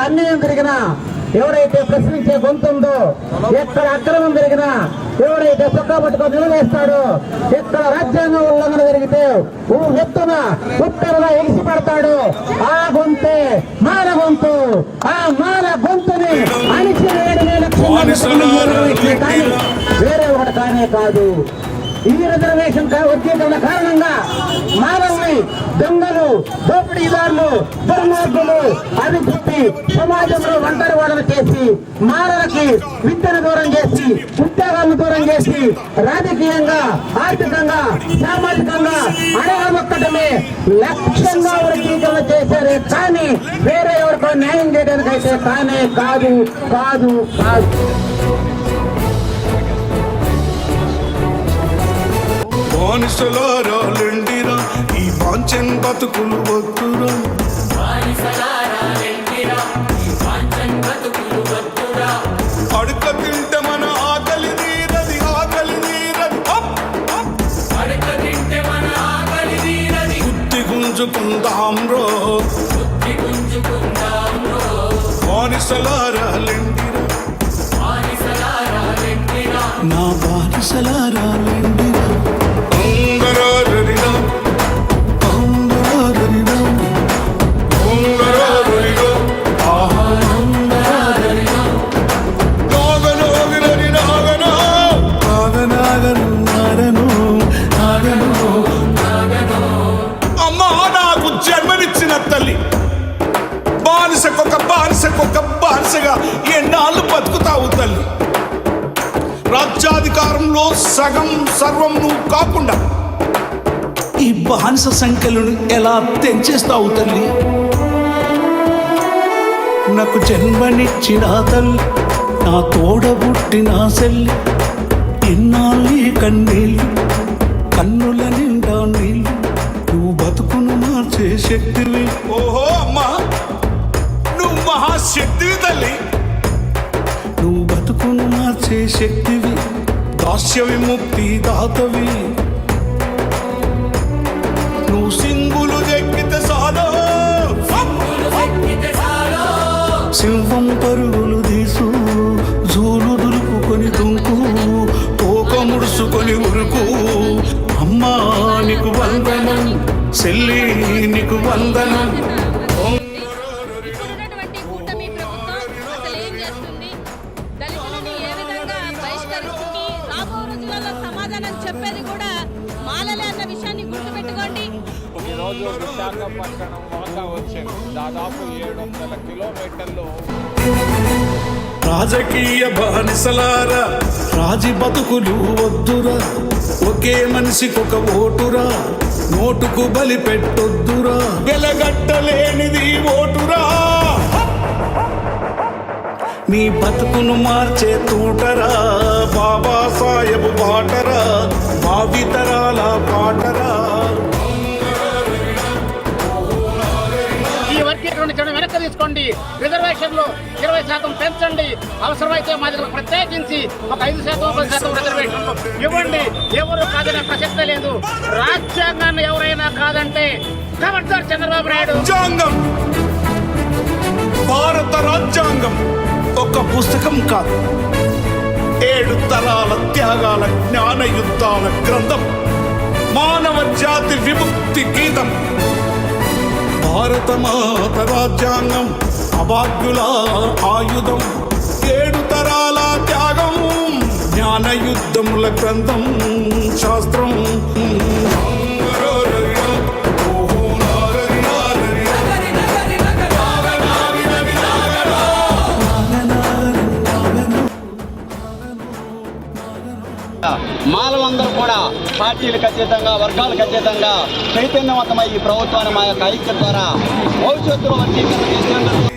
అన్యాయం జరిగినా ఎవరైతే ప్రశ్నించే గొంతుందో ఎక్కడ అక్రమం జరిగినా ఎవరైతే చొక్కా పట్టుకొని నిలవేస్తాడో ఎక్కడ రాజ్యాంగ ఉల్లంఘన జరిగితే ఓ ఎత్తున ఉత్తరుగా ఎగిసి పడతాడు ఆ గొంతే మాన గొంతు. ఆ మాన గొంతుని అణిచి వేయడమే లక్ష్యంగా కానీ వేరే ఒకటి కానే కాదు. ఈ రిజర్వేషన్ కా- కారణంగా మానవుని దొంగలు దోపిడీదారులు దుర్మార్గులు అని చెప్పి సమాజంలో ఒంటరి వాడలు చేసి మానవులకి విద్యను దూరం చేసి ఉద్యోగాలను దూరం చేసి రాజకీయంగా ఆర్థికంగా సామాజికంగా అడగమొక్కటమే లక్ష్యంగా వర్గీకరణ చేశారే కానీ వేరే ఎవరికో న్యాయం చేయడానికైతే కానే కాదు కాదు కాదు. బానిసలారాలండిరా ఈ వాంఛన్ బతుకులు వద్దురా. అడుక తింటే మన ఆకలి నీరది ఆకలి తీరది. అప్! అప్! బుద్ధి గుంజుకుందాం రో. బానిసలారాలండిరా నా బానిసలారాలండిరా తల్లి రాజ్యాధికారంలో సగం సర్వం నువ్వు కాకుండా ఈ బానిస సంఖ్యలను ఎలా తెంచేస్తావు తల్లి? నాకు జన్మనిచ్చినా తల్లి నా తోడబుట్టిన సెల్లి ఇన్నాళ్ళు కన్నీళ్ళు కన్నుల నిండా నీళ్ళు నువ్వు బతుకును మార్చే శక్తివి. ఓహో అమ్మా నువ్వు మహాశక్తివి తల్లి. బ్రతుకును మార్చే శక్తివి దాస్య విముక్తి దాతవి. నువ్వు సింగులు ఎక్కితే సాధో సింహం పరుగులు తీసు జూలు దులుపుకొని దుంకు తోక ముడుసుకొని ఉరుకు. అమ్మా నీకు వందనం చెల్లి నీకు వందనం. ఈరోజు విశాఖపట్నం వాకా వచ్చాము దాదాపు ఏడు వందల కిలోమీటర్లు రాజకీయ బానిసలారా రాజి బతుకులు వద్దురా ఒకే మనిషికొక ఓటురా నోటుకు బలి పెట్టొద్దురా. వెలగట్టలేనిది ఓటురా. మీ బతుకును మార్చే తూటరా బాబా బాటరా భావితరాల పాటరా. ఈ వెనక్కి తీసుకోండి. రిజర్వేషన్లు ఇరవై శాతం పెంచండి. అవసరమైతే మా దగ్గర ప్రత్యేకించి ఒక ఐదు శాతం పది శాతం రిజర్వేషన్లు ఇవ్వండి. ఎవరు కాదనే ప్రసక్తే లేదు. రాజ్యాంగాన్ని ఎవరైనా కాదంటే ఖబర్దార్ చంద్రబాబు నాయుడు. రాజ్యాంగం. భారత రాజ్యాంగం ఒక పుస్తకం కాదు. ఏడు తరాల త్యాగాల జ్ఞాన యుద్ధాల గ్రంథం. మానవ జాతి విముక్తి గీతం. భారత మాత రాజ్యాంగం అభాగ్యుల ఆయుధం ఏడు తరాల త్యాగం జ్ఞానయుద్ధముల గ్రంథం శాస్త్రం మానవులందరూ కూడా పార్టీలకు అతీతంగా వర్గాలకు అతీతంగా చైతన్యవంతమై ఈ ప్రభుత్వాన్ని మా యొక్క ఐక్యం ద్వారా భవిష్యత్తులో వర్గీకరణ చేసేందుకు